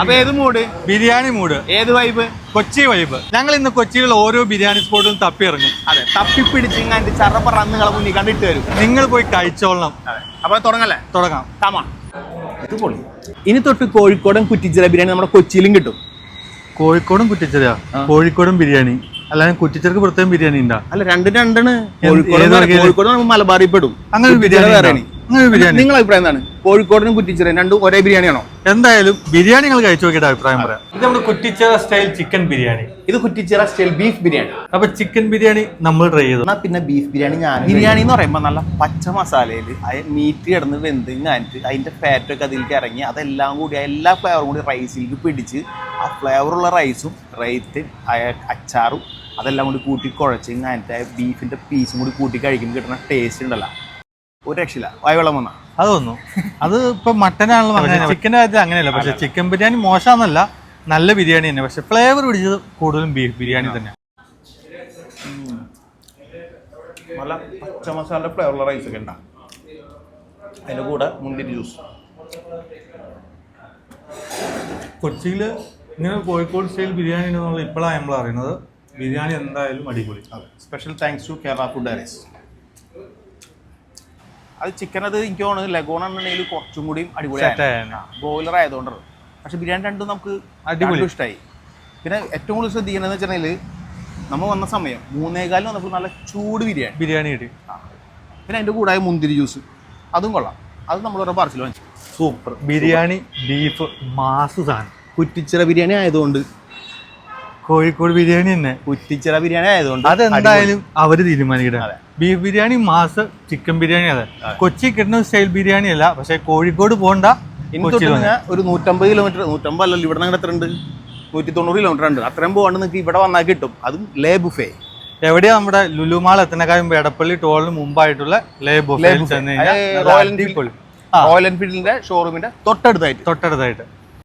അപ്പൊ ഏത് mood? Biryani mood. ഏത് വൈബ്? കൊച്ചി വൈബ്. ഞങ്ങൾ ഇന്ന് കൊച്ചിയിലുള്ള ഓരോ ബിരിയാണി സ്പോട്ടും തപ്പി ഇറങ്ങും. അതെ തപ്പിപ്പിടിച്ച് ഇങ്ങാണ്ട് ചറപ്പറ നിങ്ങളെ മുന്നിൽ കണ്ടിട്ട് വരും. നിങ്ങൾ പോയി കഴിച്ചോളണം. അപ്പൊ തുടങ്ങല്ലേ? തുടങ്ങാം. തമാ ഇത് പൊളി ഇനി തൊട്ട് കോഴിക്കോടൻ കുറ്റിച്ചിറ ബിരിയാണി നമ്മുടെ കൊച്ചിയിലും കിട്ടും. കോഴിക്കോടും കുറ്റിച്ചിറ കോഴിക്കോടും ബിരിയാണി. അല്ലാതെ കുറ്റിച്ചിറക്ക് പ്രത്യേകം ബിരിയാണി ഉണ്ടാ അല്ല രണ്ടും രണ്ടാണ് കോഴിക്കോട് മലബാറിൽ പെടും. അങ്ങനെ ബിരിയാണി. അങ്ങനെ ബിരിയാണി. നിങ്ങളെ അഭിപ്രായം എന്താണ്? കോഴിക്കോടിനും കുറ്റിച്ചിറയും രണ്ടും ഒരേ ബിരിയാണിയാണോ? എന്തായാലും ബിരിയാണി നിങ്ങൾ കഴിച്ചു നോക്കിയിട്ട് അഭിപ്രായം പറയാം. ഇത് നമ്മുടെ കുറ്റിച്ചിറ സ്റ്റൈൽ ചിക്കൻ ബിരിയാണി. ഇത് കുറ്റിച്ചിറ സ്റ്റൈൽ ബീഫ് ബിരിയാണി. അപ്പൊ ചിക്കൻ ബിരിയാണി നമ്മൾ ട്രൈ ചെയ്തു. എന്നാ പിന്നെ ബീഫ് ബിരിയാണി ഞാൻ ബിരിയാണി എന്ന് പറയുമ്പോൾ നല്ല പച്ച മസാലയിൽ മീറ്റ് കിടന്ന് വെന്ത് ഞാനിട്ട് അതിന്റെ ഫാറ്റ് ഒക്കെ അതിലേക്ക് ഇറങ്ങി അതെല്ലാം കൂടി എല്ലാ ഫ്ലേവറും കൂടി റൈസിലേക്ക് പിടിച്ച് ആ ഫ്ലേവറുള്ള റൈസും റൈറ്റ് അച്ചാറും അതെല്ലാം കൂടി കൂട്ടി കുഴച്ച് ഞാനിട്ട് ബീഫിന്റെ പീസും കൂടി കൂട്ടി കഴിക്കുമ്പോൾ കിട്ടുന്ന ടേസ്റ്റ് ഉണ്ടല്ലോ. ഒരു രക്ഷയില്ല. വായവെള്ളം അത് വന്നു. അത് ഇപ്പൊ മട്ടനാണല്ലോ ചിക്കന്റെ കാര്യത്തിൽ അങ്ങനെയല്ല. പക്ഷെ ചിക്കൻ ബിരിയാണി മോശമെന്നല്ല നല്ല ബിരിയാണി തന്നെ. പക്ഷെ ഫ്ലേവർ പിടിച്ചത് കൂടുതലും ബീഫ് ബിരിയാണി തന്നെ. നല്ല പച്ച മസാലയുടെ ഫ്ലേവറുള്ള റൈസ് ഒക്കെ ഉണ്ടാകും അതിന്റെ കൂടെ മുന്തിരി ജ്യൂസ് കൊച്ചിയിൽ ഇങ്ങനെ കോഴിക്കോട് സ്റ്റൈൽ ബിരിയാണി എന്നുള്ള ഇപ്പോഴാണ് നമ്മൾ അറിയുന്നത്. ബിരിയാണി എന്തായാലും അടിപൊളി. Special thanks to Kerala food diaries അത് ചിക്കൻ അത് എനിക്ക് തോന്നുന്നു ലഗോൺ എന്നുണ്ടെങ്കിൽ കുറച്ചും കൂടി അടിപൊളിയാണ്. ബോയിലർ ആയതുകൊണ്ടാണ് പക്ഷെ ബിരിയാണി രണ്ടും നമുക്ക് അടിപൊളി. ഇഷ്ടമായി പിന്നെ ഏറ്റവും കൂടുതൽ ശ്രദ്ധിക്കണമെന്ന് വെച്ചിട്ടുണ്ടെങ്കിൽ നമ്മൾ വന്ന സമയം മൂന്നേകാലിന് വന്നപ്പോൾ നല്ല ചൂട് ബിരിയാണി. ബിരിയാണി കിട്ടി. പിന്നെ അതിന്റെ കൂടായ മുന്തിരി ജ്യൂസ്. അതും കൊള്ളാം. അത് നമ്മൾ ഓരോ പാർസൽ വാങ്ങിച്ചു. സൂപ്പർ ബിരിയാണി ബീഫ് മാസ് സാധനം. കുറ്റിച്ചിറ ബിരിയാണി ആയതുകൊണ്ട് കോഴിക്കോട് ബിരിയാണി തന്നെ. കുറ്റിച്ചിറ ബിരിയാണി ആയതുകൊണ്ട് അതെന്തായാലും അവർ തീരുമാനിക്കട്ടെ. Beef biryani mass chicken biryani അതെ. കൊച്ചി കിട്ടുന്ന സ്റ്റൈൽ ബിരിയാണി അല്ല പക്ഷെ കോഴിക്കോട്. ഞാൻ ഒരു നൂറ്റമ്പത് കിലോമീറ്റർ നൂറ്റമ്പത് അല്ലല്ലോ ഇവിടെ നിന്ന് എത്ര ഉണ്ട്? നൂറ്റി തൊണ്ണൂറ് കിലോമീറ്റർ ഉണ്ട്. അത്രയും പോകാണ്ട് നിങ്ങൾക്ക് ഇവിടെ വന്നാൽ കിട്ടും. അതും ലേ ബുഫേ. എവിടെയാ നമ്മുടെ ലുലുമാൾ എത്തനക്കാരും എടപ്പള്ളി ടോളിന് മുമ്പായിട്ടുള്ള ലേ ബുഫേ. റോയൽ എൻഫീൽഡിന്റെ ഷോറൂമിന്റെ തൊട്ടടുത്തായിട്ട്. തൊട്ടടുത്തായിട്ട്.